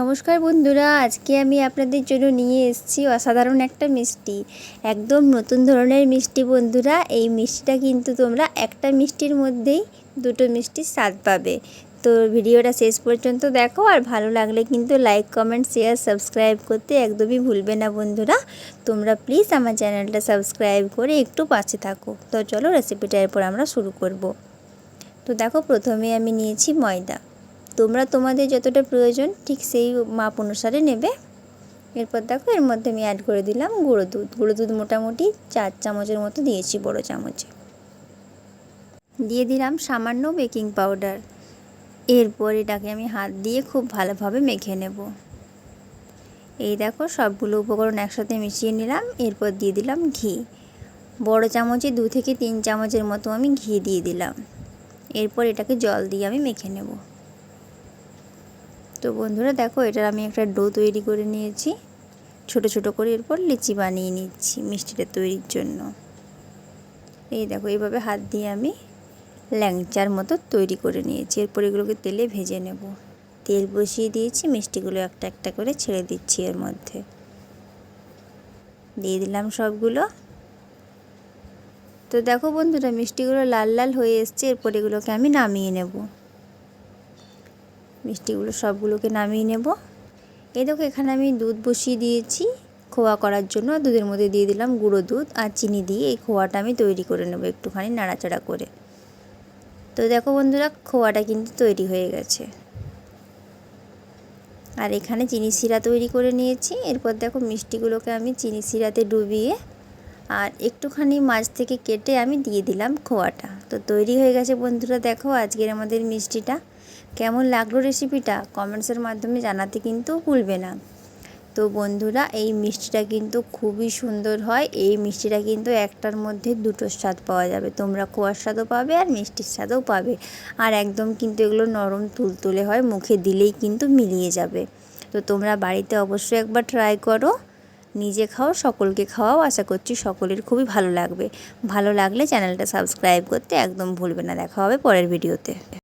নমস্কার বন্ধুরা, আজকে আমি আপনাদের জন্য নিয়ে এসেছি অসাধারণ একটা মিষ্টি, একদম নতুন ধরনের মিষ্টি বন্ধুরা, এই মিষ্টিটা কিন্তু তোমরা একটা মিষ্টির মধ্যেই দুটো মিষ্টির স্বাদ পাবে। তো ভিডিওটা শেষ পর্যন্ত দেখো, আর ভালো লাগলে কিন্তু লাইক, কমেন্ট, শেয়ার, সাবস্ক্রাইব করতে একদমই ভুলবে না বন্ধুরা। তোমরা প্লিজ আমার চ্যানেলটা সাবস্ক্রাইব করে একটু পাশে থাকো। তো চলো রেসিপিটা এরপর আমরা শুরু করব। তো দেখো, প্রথমে আমি নিয়েছি ময়দা। তোমরা তোমাদের যতটা প্রয়োজন, ঠিক সেই মাপ অনুসারে নেবে। এরপর দেখো, এর মধ্যে আমি অ্যাড করে দিলাম গুঁড়ো দুধ। গুঁড়ো দুধ মোটামুটি চার চামচের মতো দিয়েছি বড় চামচে। দিয়ে দিলাম সামান্য বেকিং পাউডার এরপর এটাকে আমি হাত দিয়ে খুব ভালোভাবে মেখে নেব। এই দেখো, সবগুলো উপকরণ একসাথে মিশিয়ে নিলাম। এরপর দিয়ে দিলাম ঘি। বড় চামচে দু থেকে তিন চামচের মতো আমি ঘি দিয়ে দিলাম। এরপর এটাকে জল দিয়ে আমি মেখে নেব। তো বন্ধুরা দেখো, এটার আমি একটা ডো তৈরি করে নিয়েছি। ছোট ছোট করে এরপর লিচি বানিয়ে নিচ্ছি মিষ্টিটা তৈরির জন্য। এই দেখো, এইভাবে হাত দিয়ে আমি ল্যাংচার মতো তৈরি করে নিয়েছি। এরপর এগুলোকে তেলে ভেজে নেব। তেল বসিয়ে দিয়েছি, মিষ্টিগুলো একটা একটা করে ছেড়ে দিচ্ছি এর মধ্যে। দিয়ে দিলাম সবগুলো। তো দেখো বন্ধুরা, মিষ্টিগুলো লাল লাল হয়ে এসছে। এরপর এগুলোকে আমি নামিয়ে নেব। মিষ্টিগুলো সবগুলোকে নামিয়ে নেব। এই দেখো এখানে আমি দুধ বসিয়ে দিয়েছি। খোয়া করার জন্য দুধের মধ্যে দিয়ে দিলাম গুঁড়ো দুধ আর চিনি দিয়ে এই খোয়াটা আমি তৈরি করে নেব একটুখানি নাড়াচাড়া করে। তো দেখো বন্ধুরা, খোয়াটা কিন্তু তৈরি হয়ে গেছে। আর এখানে চিনি শিরা তৈরি করে নিয়েছি। এরপর দেখো মিষ্টিগুলোকে আমি চিনি শিরাতে ডুবিয়ে আর একটুখানি মাছ থেকে কেটে আমি দিয়ে দিলাম খোয়াটা। তো তৈরি হয়ে গেছে বন্ধুরা, দেখো আজকের আমাদের মিষ্টিটা। কেমন লাগল রেসিপিটা কমেন্টসের মাধ্যমে জানাতে কিন্তু ভুলবে না। তো বন্ধুরা, এই মিষ্টিটা কিন্তু খুবই সুন্দর হয়। এই মিষ্টিটা কিন্তু একটার মধ্যে দুটো স্বাদ পাওয়া যাবে। তোমরা খোয়ার স্বাদও পাবে আর মিষ্টির স্বাদও পাবে। আর একদম কিন্তু এগুলো নরম তুলতুলে হয়, মুখে দিলেই কিন্তু মিলিয়ে যাবে। তো তোমরা বাড়িতে অবশ্যই একবার ট্রাই করো। নিজে খাও, সকলকে খাওয়াও। আশা করছি সকলের খুবই ভালো লাগবে। ভালো লাগলে চ্যানেলটা সাবস্ক্রাইব করতে একদম ভুলবে না। দেখা হবে পরের ভিডিওতে।